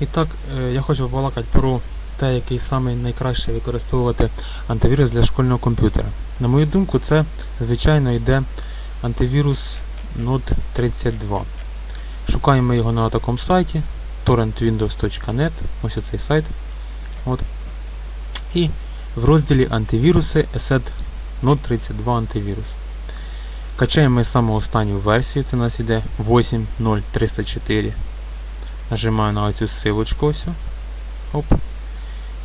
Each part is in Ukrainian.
І так, е, я хочу побалакати про те, який самий найкраще використовувати антивірус для школьного комп'ютера. На мою думку, це, звичайно, йде антивірус Node 32. Шукаємо його на такому сайті torrentwindows.net, ось цей сайт. От. І в розділі антивіруси ESET Node 32 антивірус. Качаємо ми саме останню версію, це у нас іде 8.0.304. Нажимаю на цю силочку ось. Оп.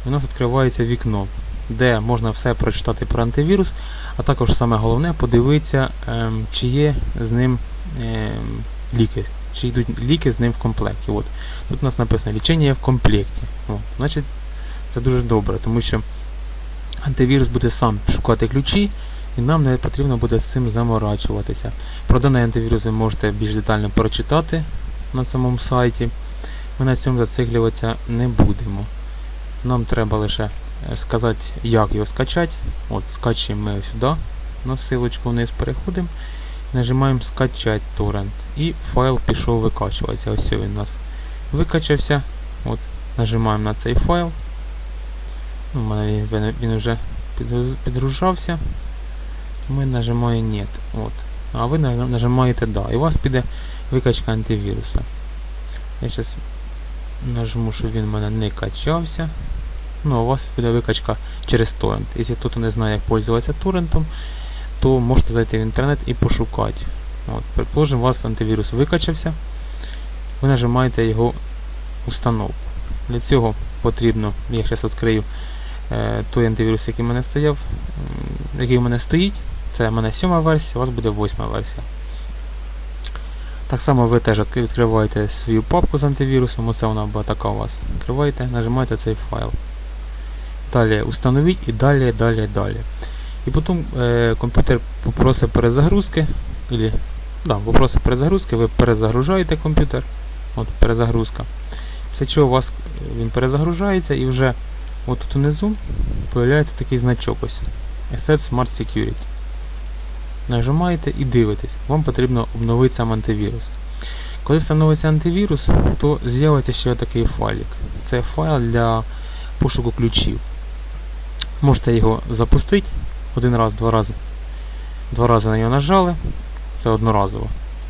І у нас відкривається вікно, де можна все прочитати про антивірус, а також саме головне подивитися, ем, чи є з ним ем, ліки, чи йдуть ліки з ним в комплекті. От. Тут у нас написано лічення в комплекті. О, значить, це дуже добре, тому що антивірус буде сам шукати ключі, і нам не потрібно буде з цим заморачуватися. Про даний антивірус ви можете більш детально прочитати на самому сайті. Ми на цьому зациклюватися не будемо. Нам треба лише е, сказати, як його скачати. От, скачуємо ми сюди, на силочку вниз переходимо, нажимаємо скачати торрент. І файл пішов викачуватися. Ось він у нас викачався. От, нажимаємо на цей файл. Ну, У мене він, він, вже підгружався. Ми нажимаємо Нет. От. А ви нажимаєте Да. І у вас піде викачка антивіруса. Я зараз нажму, щоб він в мене не качався. Ну, а у вас піде викачка через торрент. Якщо хтось не знає, як пользуватися торрентом, то можете зайти в інтернет і пошукати. От, предположим, у вас антивірус викачався. Ви нажимаєте його установку. Для цього потрібно, я зараз відкрию е, той антивірус, який в мене стояв, який в мене стоїть. Це в мене сьома версія, у вас буде восьма версія. Так само ви теж відкриваєте свою папку з антивірусом, оце вона була така у вас. Відкриваєте, нажимаєте цей файл. Далі установіть і далі, далі, далі. І потім е, комп'ютер попросить перезагрузки. Или, да, попросить перезагрузки, ви перезагружаєте комп'ютер. От перезагрузка. Після чого у вас е, він перезагружається і вже от тут внизу появляється такий значок ось. Asset Smart Security. Нажимаєте і дивитесь. Вам потрібно обновити сам антивірус. Коли встановиться антивірус, то з'явиться ще такий файлик. Це файл для пошуку ключів. Можете його запустити один раз, два рази. Два рази на нього нажали. Це одноразово.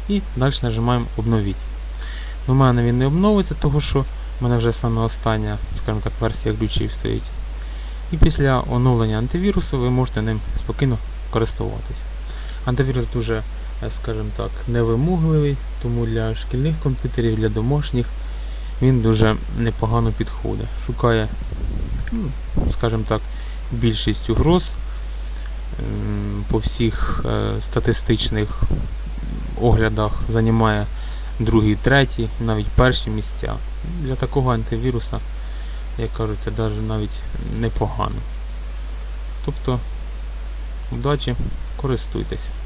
І далі нажимаємо обновити. У мене він не обновиться, тому що в мене вже саме остання, скажімо так, версія ключів стоїть. І після оновлення антивірусу ви можете ним спокійно користуватись. Антивірус дуже, е, скажімо так, невимогливий, тому для шкільних комп'ютерів, для домашніх він дуже непогано підходить. Шукає, ну, скажімо так, більшість угроз по всіх е, статистичних оглядах займає другі, треті, навіть перші місця. Для такого антивіруса, як кажуть, це навіть непогано. Тобто, удачі, користуйтесь.